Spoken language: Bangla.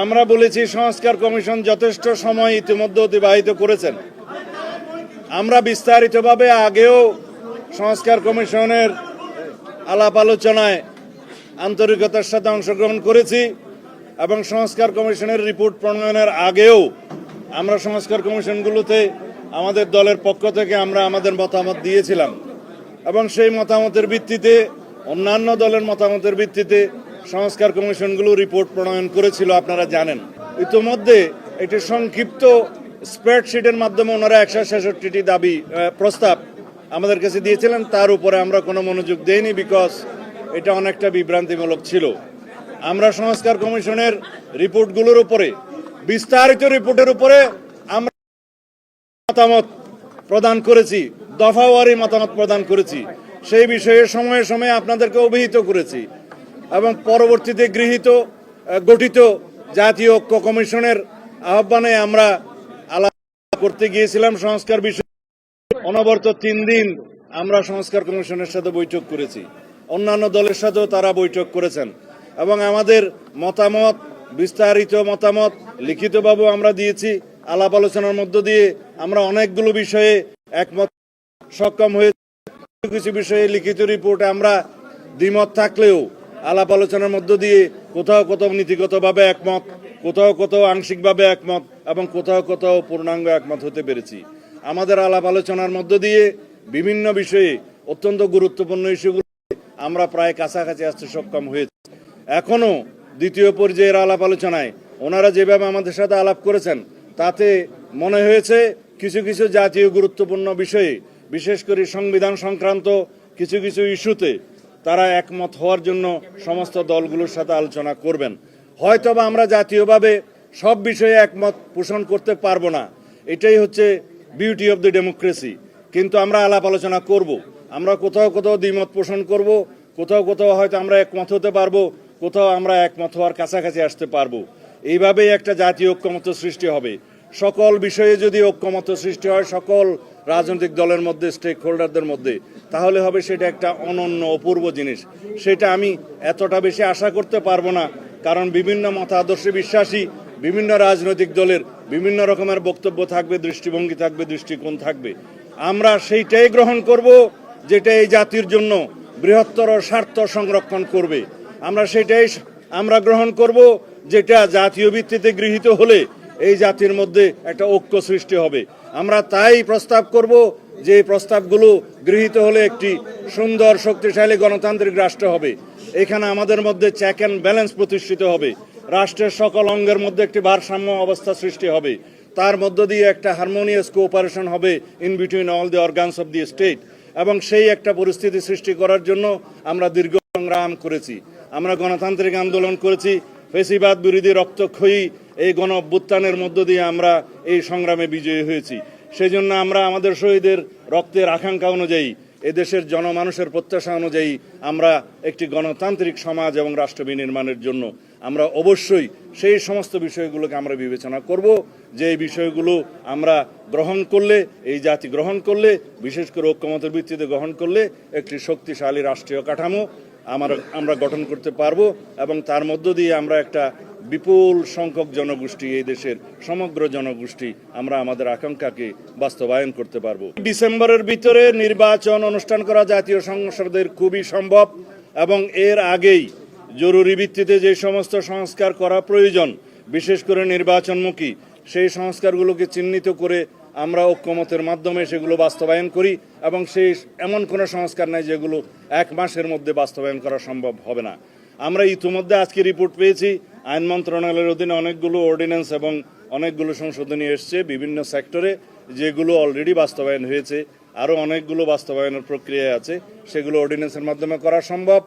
আমরা বলেছি সংস্কার কমিশন যথেষ্ট সময় ইতিমধ্যে অতিবাহিত করেছেন। আমরা বিস্তারিতভাবে আগেও সংস্কার কমিশনের আলাপ আলোচনায় আন্তরিকতার সাথে অংশগ্রহণ করেছি এবং সংস্কার কমিশনের রিপোর্ট প্রণয়নের আগেও আমরা সংস্কার কমিশনগুলোতে আমাদের দলের পক্ষ থেকে আমরা আমাদের মতামত দিয়েছিলাম। এবং সেই মতামতের ভিত্তিতে অন্যান্য দলের মতামতের ভিত্তিতে সংস্কার কমিশনগুলো রিপোর্ট প্রণয়ন করেছিল, আপনারা জানেন। ইতোমধ্যে একটি সংক্ষিপ্ত স্প্রেডশিটের মাধ্যমে ওনারা একশো ছেষট্টিটি দাবি প্রস্তাব আমাদের কাছে দিয়েছিলেন। তার উপরে আমরা কোনো মনোযোগ দেইনি বিকজ এটা অনেকটা বিভ্রান্তিমূলক ছিল। আমরা সংস্কার কমিশনের রিপোর্টগুলোর উপরে, বিস্তারিত রিপোর্টের উপরে আমরা মতামত প্রদান করেছি, দফাওয়ারি মতামত প্রদান করেছি। সেই বিষয়ে সময়ে সময়ে আপনাদেরকে অভিহিত করেছি। এবং পরবর্তীতে গৃহীত গঠিত জাতীয় ঐক্য কমিশনের আহ্বানে আমরা আলাপ করতে গিয়েছিলাম সংস্কার বিষয়ে। অনবরত তিন দিন আমরা সংস্কার কমিশনের সাথে বৈঠক করেছি। অন্যান্য দলের সাথেও তারা বৈঠক করেছেন। এবং আমাদের মতামত, বিস্তারিত মতামত লিখিতভাবে আমরা দিয়েছি। আলাপ আলোচনার মধ্য দিয়ে আমরা অনেকগুলো বিষয়ে একমত। সক্ষম হয়েছি কিছু বিষয়ে লিখিত রিপোর্টে আমরা দ্বিমত থাকলেও আলাপ আলোচনার মধ্য দিয়ে কোথাও কোথাও নীতিগতভাবে একমত, কোথাও কোথাও আংশিকভাবে একমত এবং কোথাও কোথাও পূর্ণাঙ্গ একমত হতে পেরেছি। আমাদের আলাপ আলোচনার মধ্য দিয়ে বিভিন্ন বিষয়ে অত্যন্ত গুরুত্বপূর্ণ ইস্যুগুলো আমরা প্রায় কাছাকাছি আসতে সক্ষম হয়েছি। এখনও দ্বিতীয় পর্যায়ের আলাপ আলোচনায় ওনারা যেভাবে আমাদের সাথে আলাপ করেছেন, তাতে মনে হয়েছে কিছু কিছু জাতীয় গুরুত্বপূর্ণ বিষয়ে, বিশেষ করে সংবিধান সংক্রান্ত কিছু কিছু ইস্যুতে তারা একমত হওয়ার জন্য সমস্ত দলগুলোর সাথে আলোচনা করবেন। হয়তোবা আমরা জাতীয়ভাবে সব বিষয়ে একমত পোষণ করতে পারব না। এটাই হচ্ছে বিউটি অফ দ্য ডেমোক্রেসি কিন্তু আমরা আলাপ আলোচনা করব। আমরা কোথাও কোথাও দ্বিমত পোষণ করব, কোথাও কোথাও হয়তো আমরা একমত হতে পারব, কোথাও আমরা একমত হওয়ার কাছাকাছি আসতে পারব। এইভাবেই একটা জাতীয় ঐক্যমত সৃষ্টি হবে। সকল বিষয়ে যদি ঐক্যমত সৃষ্টি হয়, সকল রাজনৈতিক দলের মধ্যে স্টেক হোল্ডারদের মধ্যে, তাহলে হবে সেটা একটা অনন্য, অপূর্ব জিনিস। সেটা আমি এতটা বেশি আশা করতে পারব না, কারণ বিভিন্ন মতাদর্শে বিশ্বাসী, বিভিন্ন রাজনৈতিক দলের বিভিন্ন রকমের বক্তব্য থাকবে, দৃষ্টিভঙ্গি থাকবে, দৃষ্টিকোণ থাকবে। আমরা সেইটাই গ্রহণ করব, যেটা এই জাতির জন্য বৃহত্তর স্বার্থ সংরক্ষণ করবে। আমরা সেটাই, আমরা গ্রহণ করব, যেটা জাতীয় ভিত্তিতে গৃহীত হলে এই জাতির মধ্যে একটা ঐক্য সৃষ্টি হবে। আমরা তাই প্রস্তাব করব যে প্রস্তাবগুলো গৃহীত হলে একটি সুন্দর, শক্তিশালী গণতান্ত্রিক রাষ্ট্র হবে। এখানে আমাদের মধ্যে চেক অ্যান্ড ব্যালেন্স প্রতিষ্ঠিত হবে। রাষ্ট্রের সকল অঙ্গের মধ্যে একটি ভারসাম্য অবস্থা সৃষ্টি হবে। তার মধ্য দিয়ে একটা হারমোনিয়াস কোঅপারেশন হবে in between all the organs of the state এবং সেই একটা পরিস্থিতি সৃষ্টি করার জন্য আমরা দীর্ঘ সংগ্রাম করেছি। আমরা গণতান্ত্রিক আন্দোলন করেছি, ফেসিবাদ বিরোধী রক্তক্ষয়ী এই গণ অভ্যুত্থানের মধ্য দিয়ে আমরা এই সংগ্রামে বিজয়ী হয়েছি। সেই জন্য আমরা আমাদের শহীদের রক্তের আকাঙ্ক্ষা অনুযায়ী, এদেশের জনমানুষের প্রত্যাশা অনুযায়ী আমরা একটি গণতান্ত্রিক সমাজ এবং রাষ্ট্র বিনির্মাণের জন্য আমরা অবশ্যই সেই সমস্ত বিষয়গুলোকে আমরা বিবেচনা করব, যে এই বিষয়গুলো আমরা গ্রহণ করলে, এই জাতি গ্রহণ করলে, বিশেষ করে ঐক্যমতের ভিত্তিতে গ্রহণ করলে একটি শক্তিশালী রাষ্ট্রীয় কাঠামো আমার, আমরা গঠন করতে পারব এবং তার মধ্য দিয়ে আমরা একটা বিপুল সংখ্যক জনগোষ্ঠী এই দেশের সমগ্র জনগোষ্ঠী আমরা আমাদের আকাঙ্ক্ষাকে বাস্তবায়ন করতে পারব। ডিসেম্বরের ভিতরে নির্বাচন অনুষ্ঠান করা জাতীয় সংসদের খুবই সম্ভব এবং এর আগেই জরুরি ভিত্তিতে যে সমস্ত সংস্কার করা প্রয়োজন, বিশেষ করে নির্বাচনমুখী, সেই সংস্কারগুলোকে চিহ্নিত করে আমরা ঐক্যমতের মাধ্যমে সেগুলো বাস্তবায়ন করি এবং সেই এমন কোনো সংস্কার নাই যেগুলো এক মাসের মধ্যে বাস্তবায়ন করা সম্ভব হবে না। আমরা ইতিমধ্যে আজকে রিপোর্ট পেয়েছি আইন মন্ত্রণালয়ের অধীনে অনেকগুলো অর্ডিন্যান্স এবং অনেকগুলো সংশোধনী এসছে বিভিন্ন সেক্টরে যেগুলো অলরেডি বাস্তবায়ন হয়েছে। আরও অনেকগুলো বাস্তবায়নের প্রক্রিয়া আছে। সেগুলো অর্ডিন্যান্সের মাধ্যমে করা সম্ভব।